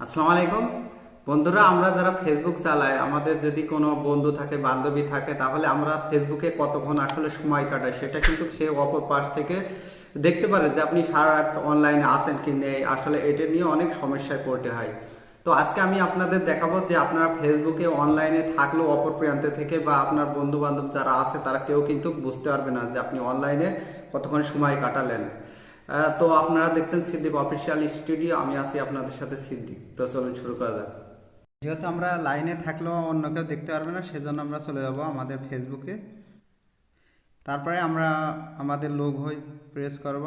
আসসালামু আলাইকুম। বন্ধুরা, আমরা যারা ফেসবুক চালাই, আমাদের যদি কোনো বন্ধু থাকে, বান্ধবী থাকে, তাহলে আমরা ফেসবুকে কতক্ষণ আসলে সময় কাটাই, সেটা কিন্তু সে অপর পাশ থেকে দেখতে পারে যে আপনি সারা রাত অনলাইনে আছেন কি নেই। আসলে এটা নিয়ে অনেক সমস্যায় পড়তে হয়। তো আজকে আমি আপনাদের দেখাবো যে আপনারা ফেসবুকে অনলাইনে থাকলেও অপর প্রান্তে থেকে বা আপনার বন্ধু বান্ধব যারা আছে, তারা কেউ কিন্তু বুঝতে পারবে না যে আপনি অনলাইনে কতক্ষণ সময় কাটালেন। তো আপনারা দেখছেন সিদ্দিক অফিসিয়াল স্টুডিও আমি আছি আপনাদের সাথে সিদ্দিক। তো চলুন শুরু করা যাক। যেহেতু আমরা লাইনে থাকলেও অন্য কেউ দেখতে পারবে না, সেজন্য আমরা চলে যাব আমাদের ফেসবুকে তারপরে আমরা আমাদের লোগ হই প্রেস করব।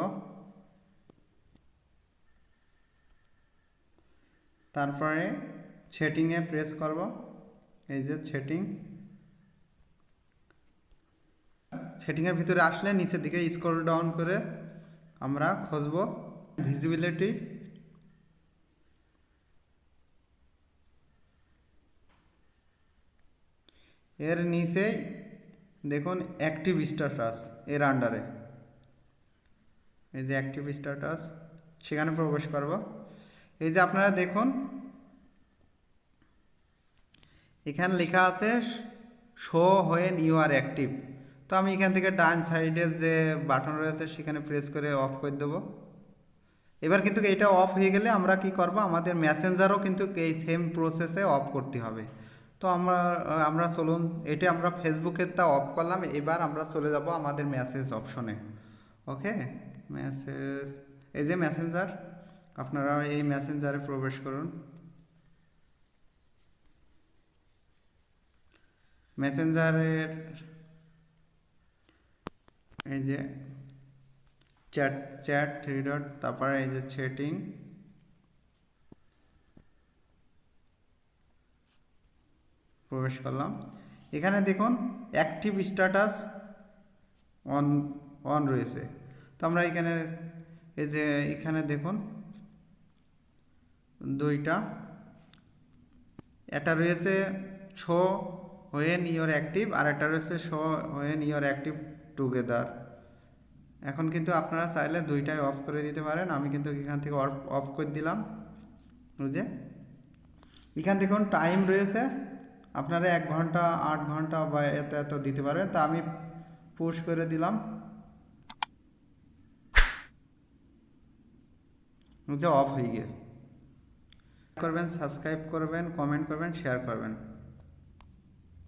তারপরে সেটিংয়ে প্রেস করব। এই যে সেটিং সেটিংয়ের ভিতরে আসলে নিচের দিকে স্ক্রল ডাউন করে আমরা খুঁজব ভিজিবিলিটি এর নিচে দেখুন অ্যাক্টিভ স্ট্যাটাস এর আন্ডারে এই যে অ্যাক্টিভ স্ট্যাটাস সেখানে প্রবেশ করব। এই যে আপনারা দেখুন, এখানে লেখা আছে show when you are active তো আমি এখান থেকে ডান সাইডে যে বাটন রয়েছে সেখানে প্রেস করে অফ করে দেবো। এবার কিন্তু এটা অফ হয়ে গেলে আমরা কি করব? আমাদের মেসেঞ্জারও কিন্তু এই সেম প্রসেসে অফ করতে হবে। তো আমরা আমরা চলুন, এটা আমরা ফেসবুকের তা অফ করলাম, এবার আমরা চলে যাব আমাদের মেসেজ অপশনে ওকে মেসেজ এই যে মেসেঞ্জার আপনারা এই মেসেঞ্জারে প্রবেশ করুন। মেসেঞ্জারের এই যে চ্যাট চ্যাট থ্রি ডট তারপরে এই যে সেটিং প্রবেশ করলাম। এখানে দেখুন অ্যাক্টিভ স্ট্যাটাস অন অন রয়েছে। তো আমরা এখানে, এই যে এখানে দেখুন দুইটা এটা রয়েছে শো হোয়েন ইওর অ্যাক্টিভ আর একটা রয়েছে show when your active together এখন কিন্তু আপনারা চাইলে দুইটাই অফ করে দিতে পারেন। আমি কিন্তু এখান থেকে অফ অফ করে দিলাম। বুঝে এখান দেখুন টাইম রয়েছে। আপনারা এক ঘণ্টা, আট ঘণ্টা বা এত এত দিতে পারবেন তা আমি পুশ করে দিলাম। বুঝে অফ হয়ে গিয়ে। করবেন সাবস্ক্রাইব করবেন কমেন্ট করবেন শেয়ার করবেন।